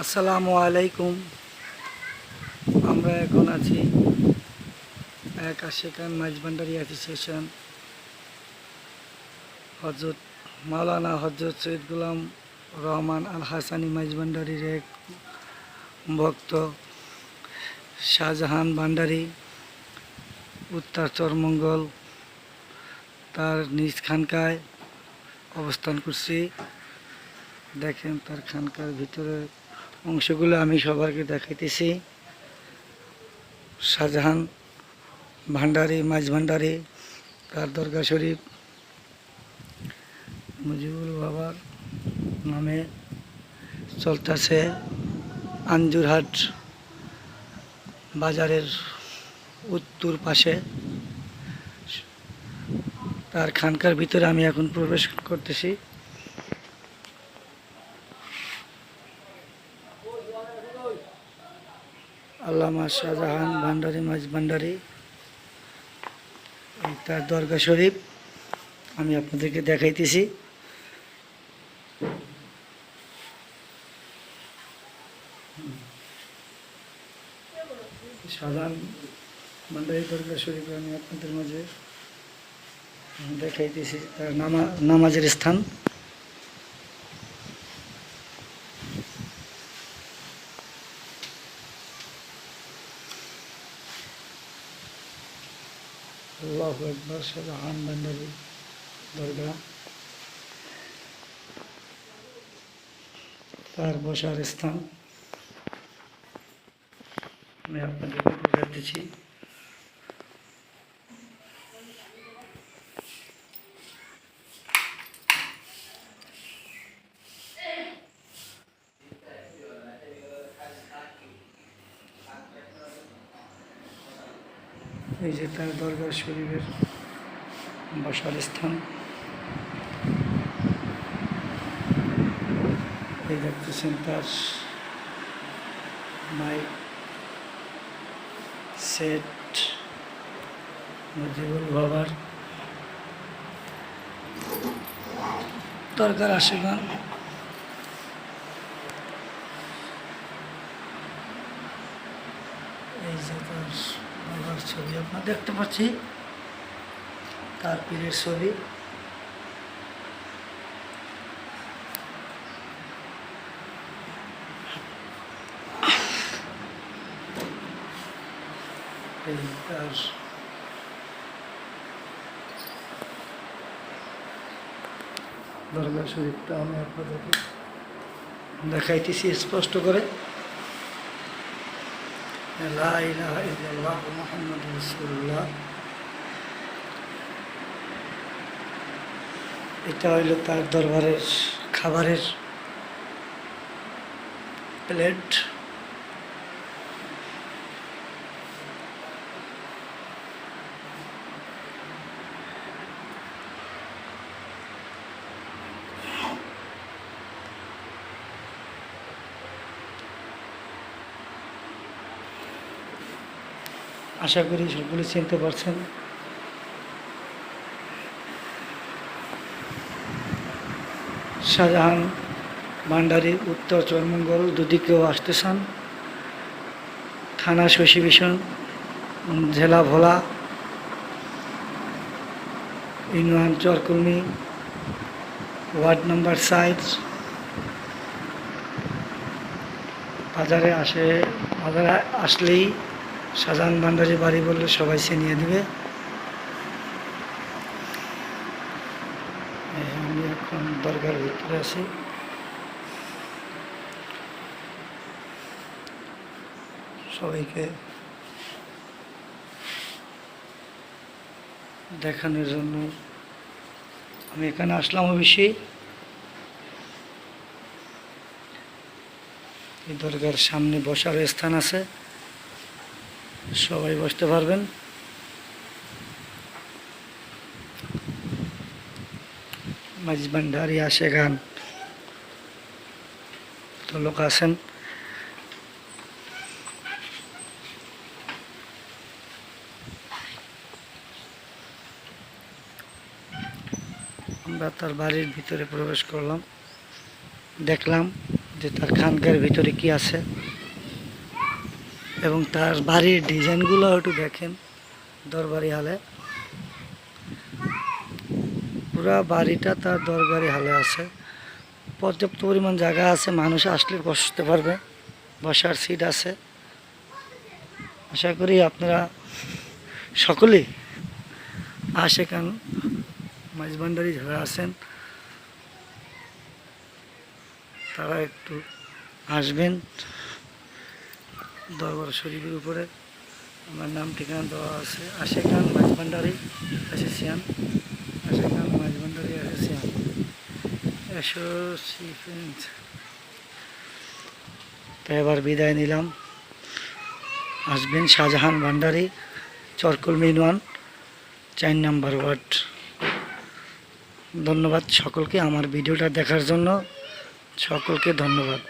আসসালামু আলাইকুম। আমরা এখন আছি এক আশেখান মাইজবান্ডারি অ্যাসোসিয়েশন। হজরত মাওলানা হজরত সৈয়দ গুলাম রহমান আল হাসানি মাইজবান্ডারির এক ভক্ত শাহজাহান ভান্ডারি, উত্তর চরমঙ্গল, তার নিজ খানকায় অবস্থান করছি। দেখেন তার খানকার ভিতরে অংশগুলো আমি সবাইকে দেখাইতেছি। শাহজাহান ভান্ডারি মাঝ ভান্ডারি, তার দরগা শরীফ, মুজিবুল বাবার নামে চলতেছে আঞ্জুরহাট বাজারের উত্তর পাশে। তার খানকার ভিতরে আমি এখন প্রবেশ করতেছি। আল্লামা শাহজাহান ভান্ডারি মাঝ ভান্ডারি তার দরগা শরীফ আমি আপনাদেরকে দেখাইতেছি। শাহজাহান ভান্ডারি দরগা শরীফ আমি আপনাদের মাঝে দেখাইতেছি, তার নামা নামাজের স্থান। আল্লাহ একবার শাহজাহান ভান্ডারি দরগা তার বসার স্থান আমি আপনাদেরকে দেখাতেছি এই যে তার দরগা শরীফের বসার স্থান। এই দেখতেছেন তার মাইক সেট মুজিবুল বাবার দরকার গান এই যে তার বাবার ছবি, আপনার দেখতে পাচ্ছি। তার পীরের ছবি। তার দরগা শরীফটা আমি আপনাদেরকে দেখাইতেছি স্পষ্ট করে। এটা হইল তার দরবারের খাবারের প্লেট। আশা করি সবগুলো চিনতে পারছেন। শাহজাহান ভান্ডারি উত্তর চরমঙ্গল যদি কেউ আসতে চান? থানা শশী ভীষণ জেলা Bhola, union Charkulmi, ward number size, বাজারে আসে, বাজারে আসলেই শাহজাহান ভান্ডারি বাড়ি বললে সবাই চিনিয়ে দিবে। আমি এখন দরকার ভিতরে আছি। সবাইকে দেখানোর জন্য আমি এখানে আসলাম বেশি এই দরগার সামনে বসার স্থান আছে। সবাই বসতে পারবেন। মাঝবান্ডারি আসে গান তো লোক আছেন। আমরা তার বাড়ির ভিতরে প্রবেশ করলাম। দেখলাম যে তার খানকার ভিতরে কি আছে। এবং তার বাড়ির ডিজাইনগুলো একটু দেখেন দরবারি হালে। পুরা বাড়িটা তার দরবারি হালে আছে। পর্যাপ্ত পরিমাণ জায়গা আছে, মানুষ আসলে বসতে পারবে, বসার সিট আছে। আশা করি আপনারা সকলেই আশেখান মাঝবান্ডারি যারা আছেন, তারা একটু আসবেন। দরবার শরীফের উপরে। আমার নাম, ঠিকানা দেওয়া আছে আশেখান মাঝবান্ডারি অ্যাসোসিয়ান আশেখান মাঝবান্ডারি অ্যাসোসিয়ান অ্যাসোসিয়েশন তো এবার বিদায় নিলাম। আসবেন শাহজাহান ভান্ডারি, চরকুল মিনওয়ান, চার নাম্বার ওয়ার্ড। ধন্যবাদ সকলকে আমার ভিডিওটা দেখার জন্য। সকলকে ধন্যবাদ।